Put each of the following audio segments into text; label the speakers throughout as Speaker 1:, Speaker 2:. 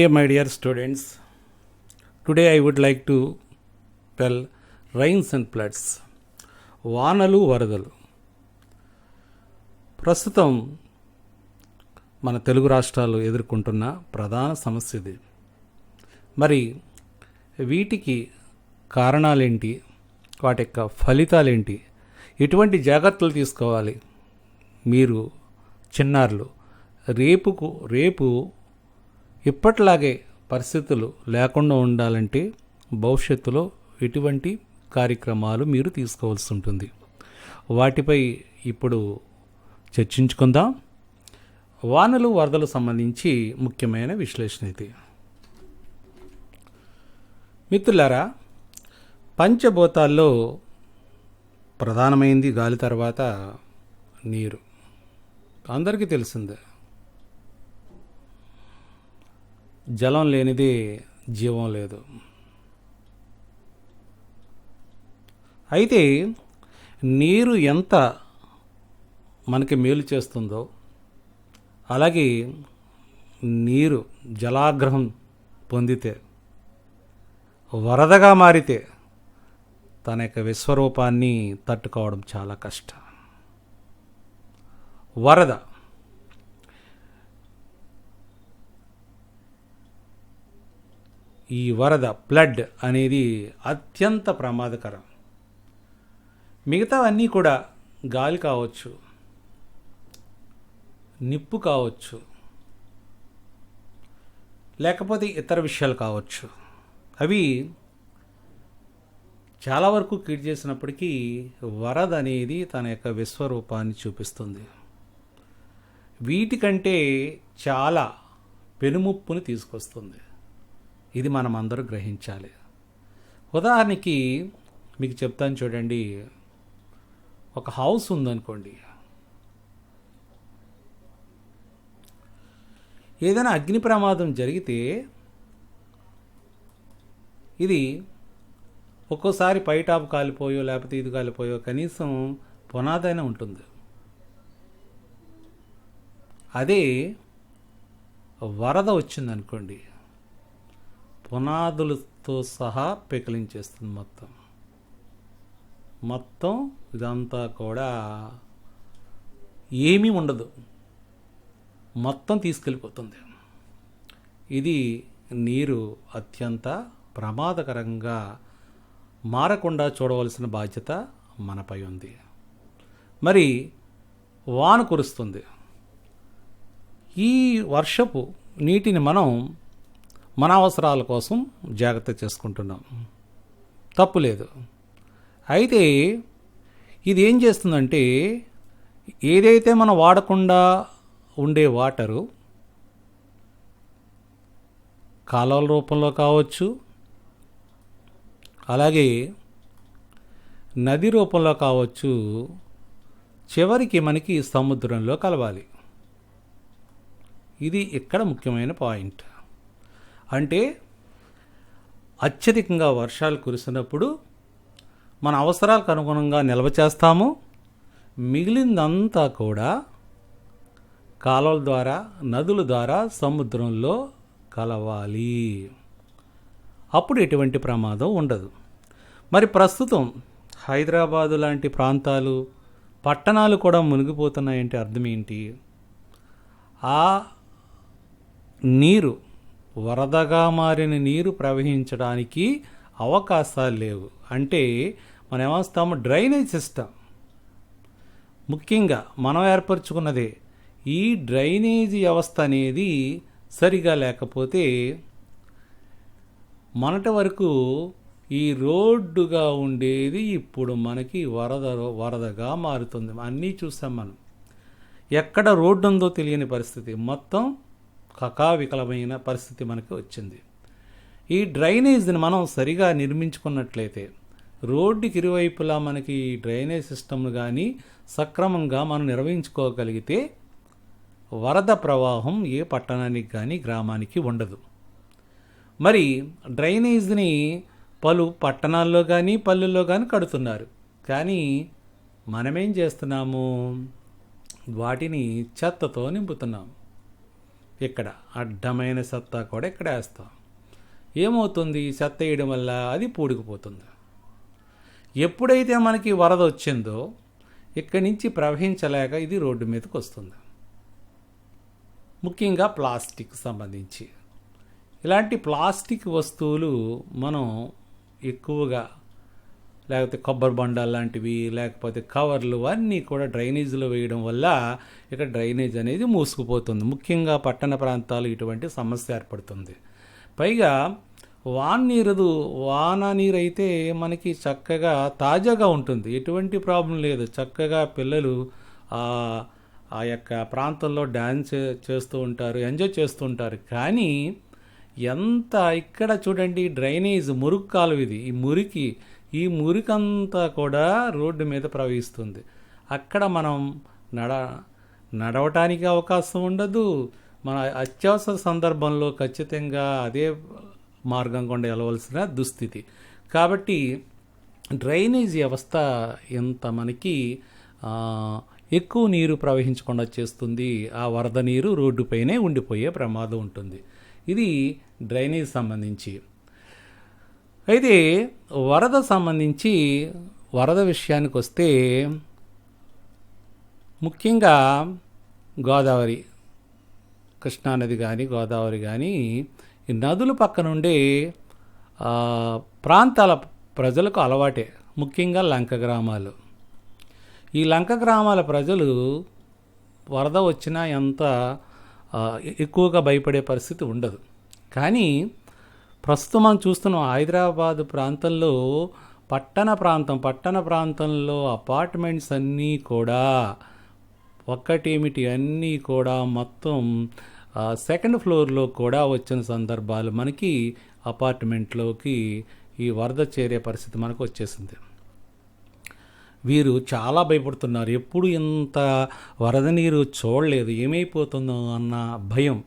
Speaker 1: Dear my dear students, today I would like to tell rains and floods. వానలు వరదలు. ప్రస్తుతం మన తెలుగు రాష్ట్రాలు ఎదుర్కొంటున్న ప్రధాన సమస్య ఇది. మరి వీటికి కారణాలేంటి? వాటి యొక్క ఫలితాలేంటి? ఎటువంటి జాగ్రత్తలు తీసుకోవాలి? మీరు చిన్నారులు రేపుకు రేపు ఇప్పట్లాగే పరిస్థితులు లేకుండా ఉండాలంటే భవిష్యత్తులో ఎటువంటి కార్యక్రమాలు మీరు తీసుకోవాల్సి ఉంటుంది. వాటిపై ఇప్పుడు చర్చించుకుందాం. వానలు వరదలు సంబంధించి ముఖ్యమైన విశ్లేషణ ఇది. మిత్రులారా పంచభూతాల్లో ప్రధానమైంది గాలి తర్వాత నీరు. అందరికీ తెలిసిందే జలం లేనిదే జీవం లేదు. అయితే నీరు ఎంత మనకి మేలు చేస్తుందో అలాగే నీరు జలాగ్రహం పొందితే వరదగా మారితే తన యొక్క విశ్వరూపాన్ని తట్టుకోవడం చాలా కష్టం. వరద ఈ వరద ఫ్లడ్ అనేది అత్యంత ప్రమాదకరం. మిగతావన్నీ కూడా గాలి కావచ్చు నిప్పు కావచ్చు లేకపోతే ఇతర విషయాలు కావచ్చు. అవి చాలా వరకు కీడ్ చేసినప్పటికీ వరద అనేది తన యొక్క విశ్వరూపాన్ని చూపిస్తుంది. వీటికంటే చాలా పెనుముప్పుని తీసుకొస్తుంది. ఇది మనం అందరూ గ్రహించాలి. ఉదాహరణకి మీకు చెప్తాను చూడండి. ఒక హౌస్ ఉందనుకోండి. ఏదైనా అగ్ని ప్రమాదం జరిగితే ఇది ఒక్కోసారి పైటాపు కాలిపోయో లేకపోతే ఇది కాలిపోయో కనీసం పునాదైనా ఉంటుంది. అదే వరద వచ్చిందనుకోండి. పునాదులతో సహా పెకిలించేస్తుంది మొత్తం. మొత్తం ఇదంతా కూడా ఏమీ ఉండదు. మొత్తం తీసుకెళ్ళిపోతుంది. ఇది నీరు అత్యంత ప్రమాదకరంగా మారకుండా చూడవలసిన బాధ్యత మనపై ఉంది. మరి వాన కురుస్తుంది. ఈ వర్షపు నీటిని మనం మన అవసరాల కోసం జాగ్రత్త చేసుకుంటున్నాం. తప్పు లేదు. అయితే ఇది ఏం చేస్తుందంటే ఏదైతే మనం వాడకుండా ఉండే వాటరు కాలువల రూపంలో కావచ్చు అలాగే నది రూపంలో కావచ్చు చివరికి మనకి సముద్రంలో కలవాలి. ఇది ఇక్కడ ముఖ్యమైన పాయింట్. అంటే అత్యధికంగా వర్షాలు కురిసినప్పుడు మన అవసరాలకు అనుగుణంగా నిల్వ చేస్తాము. మిగిలిందంతా కూడా కాలువల ద్వారా నదుల ద్వారా సముద్రంలో కలవాలి. అప్పుడు ఎటువంటి ప్రమాదం ఉండదు. మరి ప్రస్తుతం హైదరాబాదు లాంటి ప్రాంతాలు పట్టణాలు కూడా మునిగిపోతున్నాయంటే అర్థం ఏంటి? ఆ నీరు వరదగా మారిన నీరు ప్రవహించడానికి అవకాశాలు లేవు. అంటే మనం ఏమస్తాము? Drainage system. ముఖ్యంగా మనం ఏర్పరచుకున్నదే ఈ డ్రైనేజీ వ్యవస్థ అనేది సరిగా లేకపోతే మొన్నటి వరకు ఈ రోడ్డుగా ఉండేది ఇప్పుడు మనకి వరద వరదగా మారుతుంది. అన్నీ చూసాం మనం. ఎక్కడ రోడ్డు ఉందో తెలియని పరిస్థితి. మొత్తం కకావికలమైన పరిస్థితి మనకి వచ్చింది. ఈ డ్రైనేజ్ని మనం సరిగా నిర్మించుకున్నట్లయితే రోడ్డుకి ఇరువైపులా మనకి ఈ డ్రైనేజ్ సిస్టమ్ కానీ సక్రమంగా మనం నిర్వహించుకోగలిగితే వరద ప్రవాహం ఏ పట్టణానికి కానీ గ్రామానికి ఉండదు. మరి డ్రైనేజ్ని పలు పట్టణాల్లో కానీ పల్లెల్లో కానీ కడుతున్నారు. కానీ మనమేం చేస్తున్నాము? వాటిని చెత్తతో నింపుతున్నాము ఇక్కడ అడ్డమైన సత్తా కూడా ఇక్కడ వేస్తాం. ఏమవుతుంది? చెత్త వేయడం వల్ల అది పూడికిపోతుంది. ఎప్పుడైతే మనకి వరద వచ్చిందో ఇక్కడి నుంచి ప్రవహించలేక ఇది రోడ్డు మీదకి వస్తుంది. ముఖ్యంగా ప్లాస్టిక్ సంబంధించి. ఇలాంటి ప్లాస్టిక్ వస్తువులు మనం ఎక్కువగా లేకపోతే కొబ్బరి బండాలు లాంటివి లేకపోతే కవర్లు అన్నీ కూడా డ్రైనేజీలో వేయడం వల్ల ఇక్కడ డ్రైనేజ్ అనేది మూసుకుపోతుంది. ముఖ్యంగా పట్టణ ప్రాంతాలు ఇటువంటి సమస్య ఏర్పడుతుంది. పైగా వాన నీరు వాన నీరు అయితే మనకి చక్కగా తాజాగా ఉంటుంది. ఎటువంటి ప్రాబ్లం లేదు. చక్కగా పిల్లలు ఆ ఆ యొక్క ప్రాంతంలో డ్యాన్స్ చేస్తూ ఉంటారు ఎంజాయ్ చేస్తూ ఉంటారు. కానీ ఎంత ఇక్కడ చూడండి డ్రైనేజ్ మురుగు కాలువ ఇది. ఈ మురికి ఈ మురికంతా కూడా రోడ్డు మీద ప్రవహిస్తుంది. అక్కడ మనం నడ నడవటానికి అవకాశం ఉండదు. మన అత్యవసర సందర్భంలో ఖచ్చితంగా అదే మార్గం గుండా వెళ్ళవలసిన దుస్థితి. కాబట్టి డ్రైనేజ్ వ్యవస్థ ఎంత మనకి ఎక్కువ నీరు ప్రవహించకుండా చేస్తుంది ఆ వరద నీరు రోడ్డుపైనే ఉండిపోయే ప్రమాదం ఉంటుంది. ఇది డ్రైనేజ్ సంబంధించి. అయితే వరద సంబంధించి వరద విషయానికి వస్తే ముఖ్యంగా గోదావరి కృష్ణానది కానీ గోదావరి కానీ ఈ నదుల పక్కనుండే ప్రాంతాల ప్రజలకు అలవాటే ముఖ్యంగా లంక గ్రామాలు. ఈ లంక గ్రామాల ప్రజలు వరద వచ్చినా ఎంత ఎక్కువగా భయపడే పరిస్థితి ఉండదు. కానీ ప్రస్తుతం మనం చూస్తున్నాం హైదరాబాద్ ప్రాంతంలో పట్టణ ప్రాంతం పట్టణ ప్రాంతంలో అపార్ట్మెంట్స్ అన్నీ కూడా ఒక్కటేమిటి అన్నీ కూడా మొత్తం సెకండ్ ఫ్లోర్లో కూడా వచ్చిన సందర్భాలు మనకి అపార్ట్మెంట్లోకి ఈ వరద చేరే పరిస్థితి మనకు వచ్చేసింది. వీరు చాలా భయపడుతున్నారు. ఎప్పుడు ఇంత వరద నీరు చూడలేదు. ఏమైపోతుందో అన్న భయం.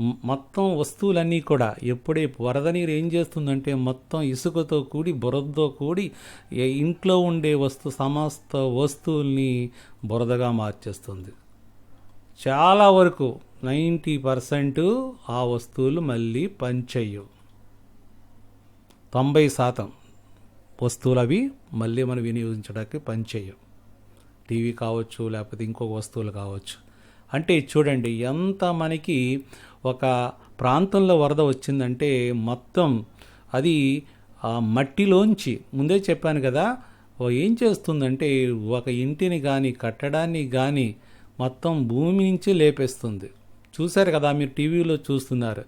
Speaker 1: మొత్తం వస్తువులన్నీ కూడా ఎప్పుడే వరద నీరు ఏం చేస్తుందంటే మొత్తం ఇసుకతో కూడి బురదతో కూడి ఇంట్లో ఉండే వస్తు సమస్త వస్తువుల్ని బురదగా మార్చేస్తుంది. చాలా వరకు నైంటీ పర్సెంట్ ఆ వస్తువులు మళ్ళీ పనిచేయవు. తొంభై శాతం వస్తువులు అవి మళ్ళీ మనం వినియోగించడానికి పనిచేయవు. టీవీ కావచ్చు లేకపోతే ఇంకొక వస్తువులు కావచ్చు. అంటే చూడండి ఎంత మనకి ఒక ప్రాంతంలో వరద వచ్చిందంటే మొత్తం అది ఆ మట్టిలోంచి. ముందే చెప్పాను కదా ఏం చేస్తుందంటే ఒక ఇంటిని కానీ కట్టడాన్ని కానీ మొత్తం భూమి నుంచి లేపేస్తుంది. చూశారు కదా మీరు టీవీలో చూస్తున్నారు.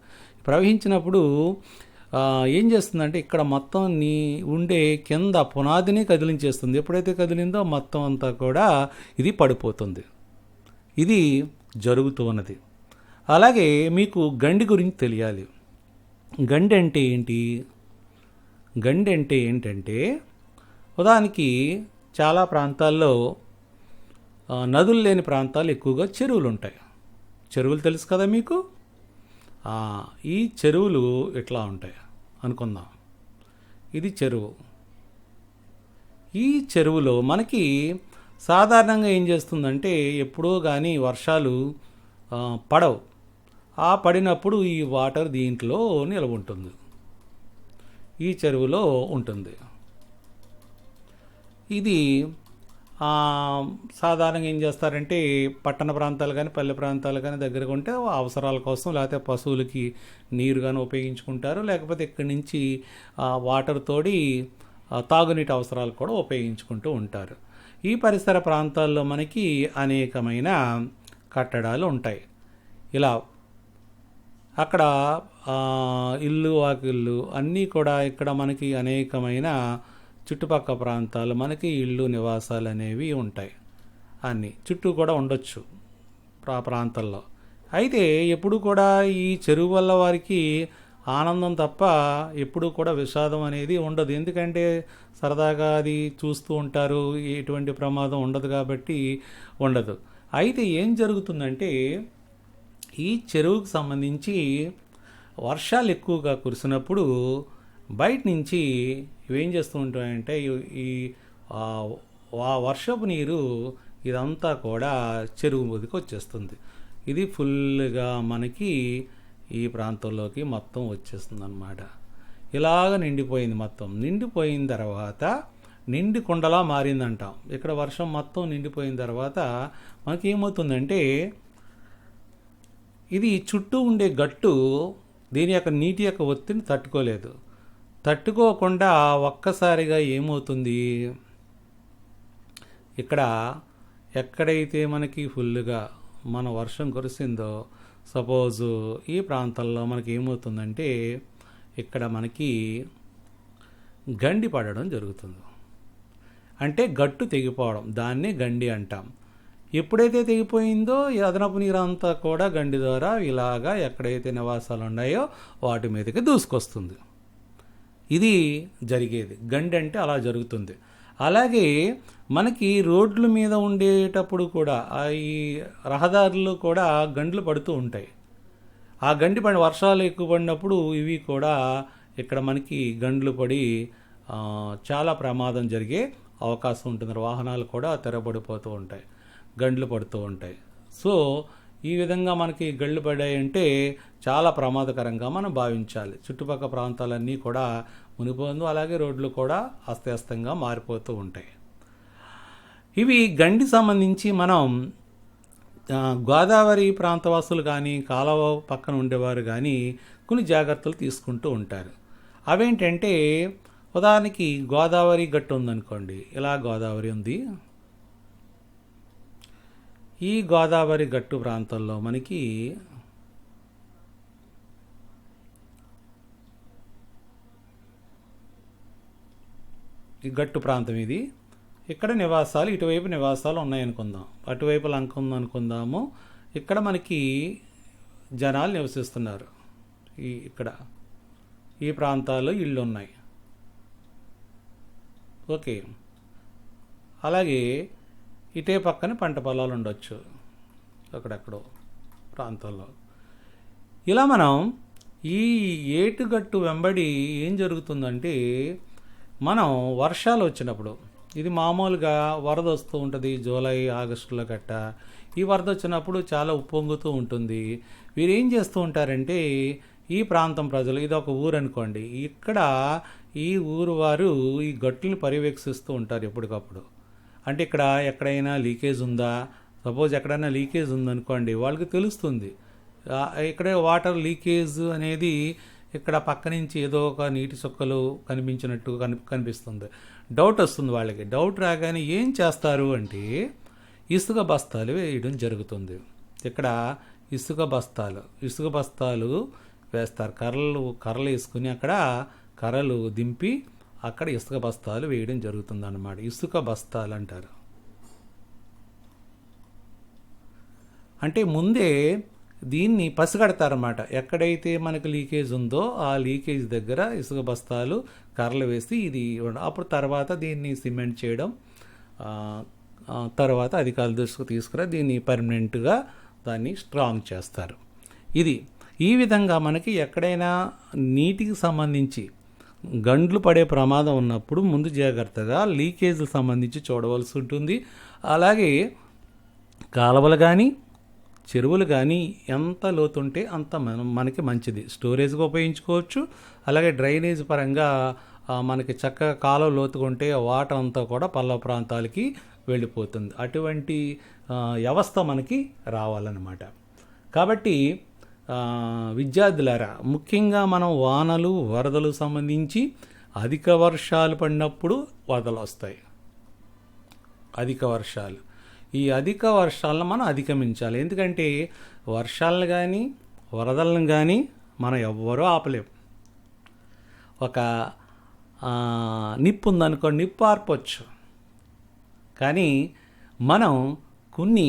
Speaker 1: ప్రవహించినప్పుడు ఏం చేస్తుందంటే ఇక్కడ మొత్తం నీ ఉండే కింద పునాదిని కదిలించేస్తుంది. ఎప్పుడైతే కదిలిందో మొత్తం అంతా కూడా ఇది పడిపోతుంది. ఇది జరుగుతూ ఉన్నది. అలాగే మీకు గండి గురించి తెలియాలి. గండి అంటే ఏంటి? గండి అంటే ఏంటంటే ఉదాహరణకి చాలా ప్రాంతాల్లో నదులు లేని ప్రాంతాలు ఎక్కువగా చెరువులు ఉంటాయి. చెరువులు తెలుసు కదా మీకు? ఈ చెరువులు ఇట్లా ఉంటాయి? అనుకుందాం. ఇది చెరువు. ఈ చెరువులో మనకి సాధారణంగా ఏం చేస్తుందంటే ఎప్పుడో కానీ వర్షాలు పడవు. ఆ పడినప్పుడు ఈ వాటర్ దీంట్లో నిలవ ఉంటుంది ఈ చెరువులో ఉంటుంది. ఇది సాధారణంగా ఏం చేస్తారంటే పట్టణ ప్రాంతాలు కానీ పల్లె ప్రాంతాలు కానీ దగ్గరగా ఉంటే అవసరాల కోసం లేకపోతే పశువులకి నీరు కానీ ఉపయోగించుకుంటారు. లేకపోతే ఇక్కడి నుంచి వాటర్ తోడి తాగునీటి అవసరాలు కూడా ఉపయోగించుకుంటూ ఉంటారు. ఈ పరిసర ప్రాంతాల్లో మనకి అనేకమైన కట్టడాలు ఉంటాయి. ఇలా అక్కడ ఇల్లు వాకిళ్ళు అన్నీ కూడా ఇక్కడ మనకి అనేకమైన చుట్టుపక్కల ప్రాంతాలు మనకి ఇల్లు నివాసాలు అనేవి ఉంటాయి. అన్నీ చుట్టూ కూడా ఉండొచ్చు ఆ ప్రాంతంలో. అయితే ఎప్పుడు కూడా ఈ చెరువు వల్ల వారికి ఆనందం తప్ప ఎప్పుడూ కూడా విషాదం అనేది ఉండదు. ఎందుకంటే సరదాగా అది చూస్తూ ఉంటారు ఎటువంటి ప్రమాదం ఉండదు కాబట్టి ఉండదు. అయితే ఏం జరుగుతుందంటే ఈ చెరువుకు సంబంధించి వర్షాలు ఎక్కువగా కురిసినప్పుడు బయట నుంచి ఇవేం చేస్తూ ఉంటాయంటే ఈ- ఆ, ఆ వర్షపు నీరు ఇదంతా కూడా చెరువు మీదకి వచ్చేస్తుంది. ఇది ఫుల్గా మనకి ఈ ప్రాంతంలోకి మొత్తం వచ్చేస్తుంది అనమాట ఇలాగ నిండిపోయింది మొత్తం. నిండిపోయిన తర్వాత నిండి కుండలా మారిందంటాం. ఇక్కడ వర్షం మొత్తం నిండిపోయిన తర్వాత మనకి ఏమవుతుందంటే ఇది చుట్టూ ఉండే గట్టు దీని యొక్క నీటి యొక్క ఒత్తిడిని తట్టుకోలేదు. తట్టుకోకుండా ఒక్కసారిగా ఏమవుతుంది? ఇక్కడ ఎక్కడైతే మనకి ఫుల్గా మన వర్షం కురిసిందో సపోజు ఈ ప్రాంతంలో మనకి ఏమవుతుందంటే ఇక్కడ మనకి గండి పడడం జరుగుతుంది. అంటే గట్టు తెగిపోవడం దాన్నే గండి అంటాం. ఎప్పుడైతే తెగిపోయిందో ఈ అదనపు నీరు అంతా కూడా గండి ద్వారా ఇలాగా ఎక్కడైతే నివాసాలు ఉన్నాయో వాటి మీదకి దూసుకొస్తుంది. ఇది జరిగేది. గండి అంటే అలా జరుగుతుంది. అలాగే మనకి రోడ్ల మీద ఉండేటప్పుడు కూడా ఈ రహదారులు కూడా గండ్లు పడుతూ ఉంటాయి. ఆ గండి పడి వర్షాలు ఎక్కువ పడినప్పుడు ఇవి కూడా ఇక్కడ మనకి గండ్లు పడి చాలా ప్రమాదం జరిగే అవకాశం ఉంటుంది. వాహనాలు కూడా తెరబడిపోతూ ఉంటాయి. గండ్లు పడుతూ ఉంటాయి. సో ఈ విధంగా మనకి గళ్ళు పడాయంటే చాలా ప్రమాదకరంగా మనం భావించాలి. చుట్టుపక్కల ప్రాంతాలన్నీ కూడా మునిపోందు అలాగే రోడ్లు కూడా అస్తవ్యస్తంగా మారిపోతూ ఉంటాయి. ఇవి గండి సంబంధించి మనం గోదావరి ప్రాంతవాసులు కానీ కాలువ పక్కన ఉండేవారు కానీ కొన్ని జాగ్రత్తలు తీసుకుంటూ ఉంటారు. అవేంటంటే ఉదాహరణకి గోదావరి గట్టు ఉందనుకోండి. ఇలా గోదావరి ఉంది? ఈ గోదావరి గట్టు ప్రాంతంలో మనకి గట్టు ప్రాంతం ఇది. ఇక్కడ నివాసాలు ఇటువైపు నివాసాలు ఉన్నాయనుకుందాం. అటువైపు లంక ఉందనుకుందాము. ఇక్కడ మనకి జనాలు నివసిస్తున్నారు. ఈ ఇక్కడ. ఈ ప్రాంతాల్లో ఇళ్ళు ఉన్నాయి ఓకే. అలాగే ఇటే పక్కన పంట పొలాలు ఉండొచ్చు. అక్కడెక్కడో ప్రాంతాల్లో. ఇలా మనం ఈ ఏటుగట్టు వెంబడి ఏం జరుగుతుందంటే మనం వర్షాలు వచ్చినప్పుడు ఇది మామూలుగా వరద వస్తూ ఉంటుంది జూలై ఆగస్టులో గట్ట. ఈ వరద వచ్చినప్పుడు చాలా ఉప్పొంగుతూ ఉంటుంది. వీరు ఏం చేస్తూ ఉంటారంటే ఈ ప్రాంతం ప్రజలు ఇది ఒక ఊరు అనుకోండి. ఇక్కడ ఈ ఊరు వారు ఈ గట్టుని పర్యవేక్షిస్తూ ఉంటారు ఎప్పటికప్పుడు. అంటే ఇక్కడ ఎక్కడైనా లీకేజ్ ఉందా? సపోజ్ ఎక్కడైనా లీకేజ్ ఉందనుకోండి వాళ్ళకి తెలుస్తుంది. ఇక్కడ వాటర్ లీకేజ్ అనేది ఇక్కడ పక్క నుంచి ఏదో ఒక నీటి చుక్కలు కనిపించినట్టు కని కనిపిస్తుంది. డౌట్ వస్తుంది వాళ్ళకి. డౌట్ రాగానే ఏం చేస్తారు అంటే ఇసుక బస్తాలు వేయడం జరుగుతుంది. ఇక్కడ ఇసుక బస్తాలు ఇసుక బస్తాలు వేస్తారు. కర్రలు కర్రలు వేసుకుని అక్కడ కర్రలు దింపి అక్కడ ఇసుక బస్తాలు వేయడం జరుగుతుంది అన్నమాట ఇసుక బస్తాలు అంటారు. అంటే ముందే దీన్ని పసిగడతారన్నమాట. ఎక్కడైతే మనకు లీకేజ్ ఉందో ఆ లీకేజ్ దగ్గర ఇసుక బస్తాలు కర్రలు వేసి ఇది అప్పుడు తర్వాత దీన్ని సిమెంట్ చేయడం తర్వాత అధికారుల దృష్టికి తీసుకురా దీన్ని పర్మనెంట్గా దాన్ని స్ట్రాంగ్ చేస్తారు. ఇది ఈ విధంగా మనకి ఎక్కడైనా నీటికి సంబంధించి గండ్లు పడే ప్రమాదం ఉన్నప్పుడు ముందు జాగ్రత్తగా లీకేజ్కి సంబంధించి చూడవలసి ఉంటుంది. అలాగే కాలువలు కానీ చెరువులు కానీ ఎంత లోతుంటే అంత మనం మనకి మంచిది. స్టోరేజ్గా ఉపయోగించుకోవచ్చు. అలాగే డ్రైనేజ్ పరంగా మనకి చక్కగా కాలం లోతుకుంటే వాటర్ అంతా కూడా పల్లవ ప్రాంతాలకి వెళ్ళిపోతుంది. అటువంటి వ్యవస్థ మనకి రావాలన్నమాట. కాబట్టి విద్యార్థులారా ముఖ్యంగా మనం వానలు వరదలు సంబంధించి అధిక వర్షాలు పడినప్పుడు వరదలు వస్తాయి అధిక వర్షాలు. ఈ అధిక వర్షాలను మనం అధిగమించాలి. ఎందుకంటే వర్షాలను కానీ వరదలను కానీ మనం ఎవ్వరూ ఆపలేము ఒక నిప్పు ఉందనుకో నిప్పు ఆర్పొచ్చు. కానీ మనం కొన్ని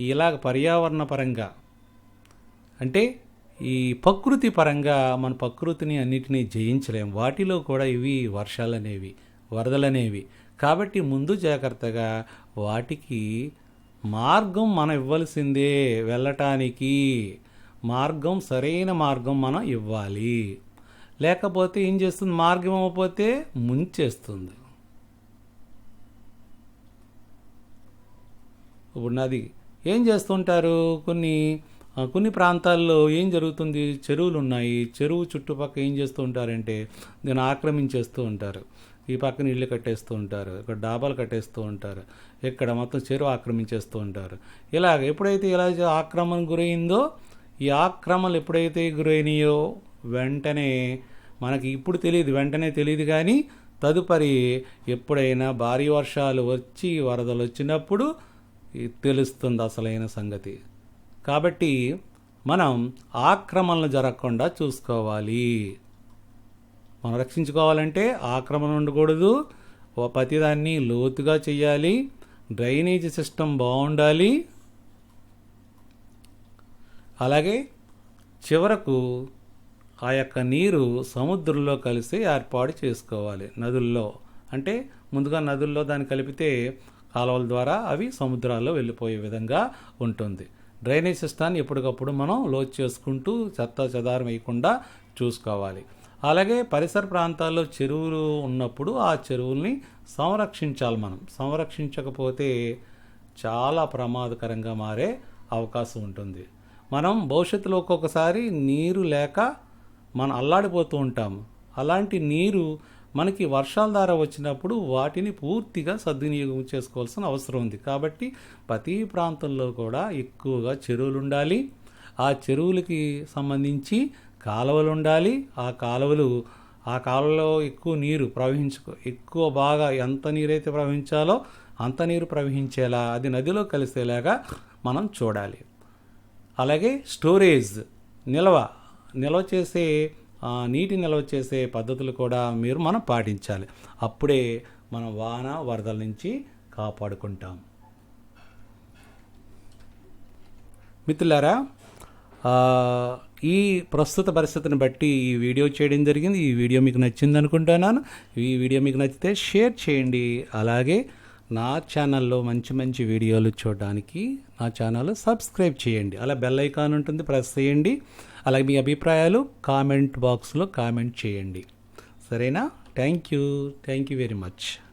Speaker 1: ఇలాగ పర్యావరణ పరంగా అంటే ఈ ప్రకృతి పరంగా మన ప్రకృతిని అన్నిటినీ జయించలేం. వాటిలో కూడా ఇవి వర్షాలు అనేవి వరదలు అనేవి కాబట్టి ముందు జాగ్రత్తగా వాటికి మార్గం మనం ఇవ్వాల్సిందే వెళ్ళటానికి. మార్గం సరైన మార్గం మనం ఇవ్వాలి. లేకపోతే ఏం చేస్తుంది? మార్గం ఇవ్వకపోతే ముంచేస్తుంది. ఇప్పుడు నాది ఏం చేస్తుంటారు? కొన్ని కొన్ని ప్రాంతాల్లో ఏం జరుగుతుంది? చెరువులు ఉన్నాయి. చెరువు చుట్టుపక్క ఏం చేస్తూ ఉంటారంటే దీన్ని ఆక్రమించేస్తూ ఉంటారు. ఈ పక్కన ఇల్లు కట్టేస్తూ ఉంటారు ఇక్కడ డాబాలు కట్టేస్తూ ఉంటారు ఇక్కడ మొత్తం చెరువు ఆక్రమించేస్తూ ఉంటారు. ఇలాగ ఎప్పుడైతే ఇలా ఆక్రమణ గురైందో ఈ ఆక్రమణలు ఎప్పుడైతే గురైనాయో వెంటనే మనకి ఇప్పుడు తెలియదు వెంటనే తెలియదు కానీ తదుపరి ఎప్పుడైనా భారీ వర్షాలు వచ్చి వరదలు వచ్చినప్పుడు తెలుస్తుంది అసలైన సంగతి. కాబట్టి మనం ఆక్రమణలు జరగకుండా చూసుకోవాలి. మనం రక్షించుకోవాలంటే ఆక్రమణ ఉండకూడదు. ప్రతిదాన్ని లోతుగా చేయాలి డ్రైనేజ్ సిస్టమ్ బాగుండాలి. అలాగే చివరకు ఆ యొక్క నీరు సముద్రంలో కలిసి ఏర్పాటు చేసుకోవాలి నదుల్లో. అంటే ముందుగా నదుల్లో దాన్ని కలిపితే కాలువల ద్వారా అవి సముద్రాల్లో వెళ్ళిపోయే విధంగా ఉంటుంది. డ్రైనేజ్ సిస్టాన్ని ఎప్పటికప్పుడు మనం లోతు చేసుకుంటూ చెత్త చెదారం వేయకుండా చూసుకోవాలి. అలాగే పరిసర ప్రాంతాల్లో చెరువులు ఉన్నప్పుడు ఆ చెరువుల్ని సంరక్షించాలి మనం. సంరక్షించకపోతే చాలా ప్రమాదకరంగా మారే అవకాశం ఉంటుంది. మనం భవిష్యత్తులో ఒక్కొక్కసారి నీరు లేక మనం అల్లాడిపోతూ ఉంటాము. అలాంటి నీరు మనకి వర్షాల ద్వారా వచ్చినప్పుడు వాటిని పూర్తిగా సద్వినియోగం చేసుకోవాల్సిన అవసరం ఉంది. కాబట్టి ప్రతి ప్రాంతంలో కూడా ఎక్కువగా చెరువులు ఉండాలి. ఆ చెరువులకి సంబంధించి కాలువలు ఉండాలి ఆ కాలువలు ఆ కాలువలో ఎక్కువ నీరు ప్రవహించుకో ఎక్కువ బాగా ఎంత నీరైతే ప్రవహించాలో అంత నీరు ప్రవహించేలా అది నదిలో కలిసేలాగా మనం చూడాలి. అలాగే స్టోరేజ్ నిల్వ నిల్వ చేసే నీటి నిల్వ చేసే పద్ధతులు కూడా మీరు మనం పాటించాలి. అప్పుడే మనం వాన వరదల నుంచి కాపాడుకుంటాం. మిత్రులారా ఈ ప్రస్తుత పరిస్థితిని బట్టి ఈ వీడియో చేయడం జరిగింది. ఈ వీడియో మీకు నచ్చింది అనుకుంటున్నాను. ఈ వీడియో మీకు నచ్చితే షేర్ చేయండి. అలాగే నా ఛానల్లో మంచి మంచి వీడియోలు చూడడానికి నా ఛానల్ సబ్స్క్రైబ్ చేయండి. అలా బెల్ ఐకాన్ ఉంటుంది ప్రెస్ చేయండి. అలాగే మీ అభిప్రాయాలు కామెంట్ బాక్స్లో కామెంట్ చేయండి. సరేనా? Thank you. Thank you very much.